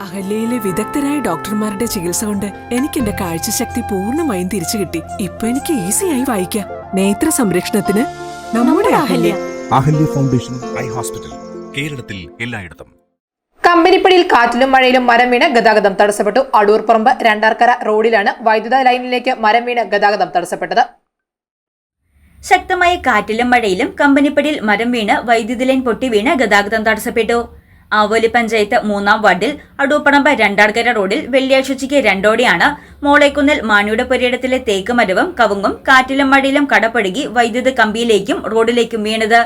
അഹല്യയിലെ വിദഗ്ധരായ ഡോക്ടർമാരുടെ ചികിത്സ കൊണ്ട് എനിക്ക് എന്റെ കാഴ്ചശക്തി പൂർണമായും തിരിച്ചു കിട്ടി. ഇപ്പൊ എനിക്ക് ഈസിയായി വായിക്കാം. നേത്ര സംരക്ഷണത്തിന് നമ്മുടെ Ahalya. Ahalya. Foundation eye hospital കേരളത്തിൽ എല്ലായിടത്തും. കമ്പനിപ്പടിയിൽ കാറ്റിലും മഴയിലും മരം വീണ് ഗതാഗതം തടസ്സപ്പെട്ടു. അടൂർപ്പറമ്പ് രണ്ടാർക്കര റോഡിലാണ് വൈദ്യുത ലൈനിലേക്ക് മരം വീണ് ഗതാഗതം തടസ്സപ്പെട്ടത്. ശക്തമായ കാറ്റിലും മഴയിലും കമ്പനിപ്പടിയിൽ മരം വീണ് വൈദ്യുതി ലൈൻ പൊട്ടി വീണ് ഗതാഗതം തടസ്സപ്പെട്ടു. ആവോലി പഞ്ചായത്ത് മൂന്നാം വാർഡിൽ അടൂപ്പണമ്പ രണ്ടാർക്കര റോഡിൽ വെള്ളിയാഴ്ച ഉച്ചയ്ക്ക് രണ്ടോടെയാണ് മോളേക്കുന്നിൽ മാണിയുടെ പുരയിടത്തിലെ തേക്കുമരവും കവുങ്ങും കാറ്റിലും മഴയിലും കടപുഴകി വൈദ്യുത കമ്പിയിലേക്കും റോഡിലേക്കും വീണത്.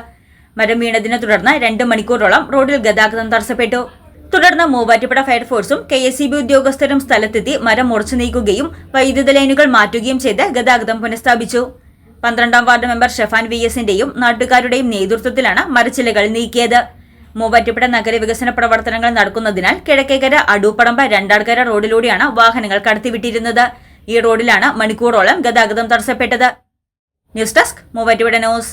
മരം വീണതിനെ തുടർന്ന് രണ്ട് മണിക്കൂറോളം റോഡിൽ ഗതാഗതം തടസ്സപ്പെട്ടു. തുടർന്ന് മൂവാറ്റുപുഴ ഫയർഫോഴ്സും കെ എസ് സി ബി ഉദ്യോഗസ്ഥരും സ്ഥലത്തെത്തി മരം മുറിച്ചു നീക്കുകയും വൈദ്യുത ലൈനുകൾ മാറ്റുകയും ചെയ്ത് ഗതാഗതം പുനഃസ്ഥാപിച്ചു. പന്ത്രണ്ടാം വാർഡ് മെമ്പർ ഷെഫാൻ വി എസിന്റെയും നാട്ടുകാരുടെയും നേതൃത്വത്തിലാണ് മരച്ചിലകൾ നീക്കിയത്. മൂവാറ്റുപുഴ നഗരവികസന പ്രവർത്തനങ്ങൾ നടക്കുന്നതിനാൽ കിഴക്കേക്കര അടൂപ്പടമ്പ രണ്ടാൾക്കര റോഡിലൂടെയാണ് വാഹനങ്ങൾ കടത്തിവിട്ടിരുന്നത്. ഈ റോഡിലാണ് മണിക്കൂറോളം ഗതാഗതം തടസ്സപ്പെട്ടത്. News desk Muvattupuzha news.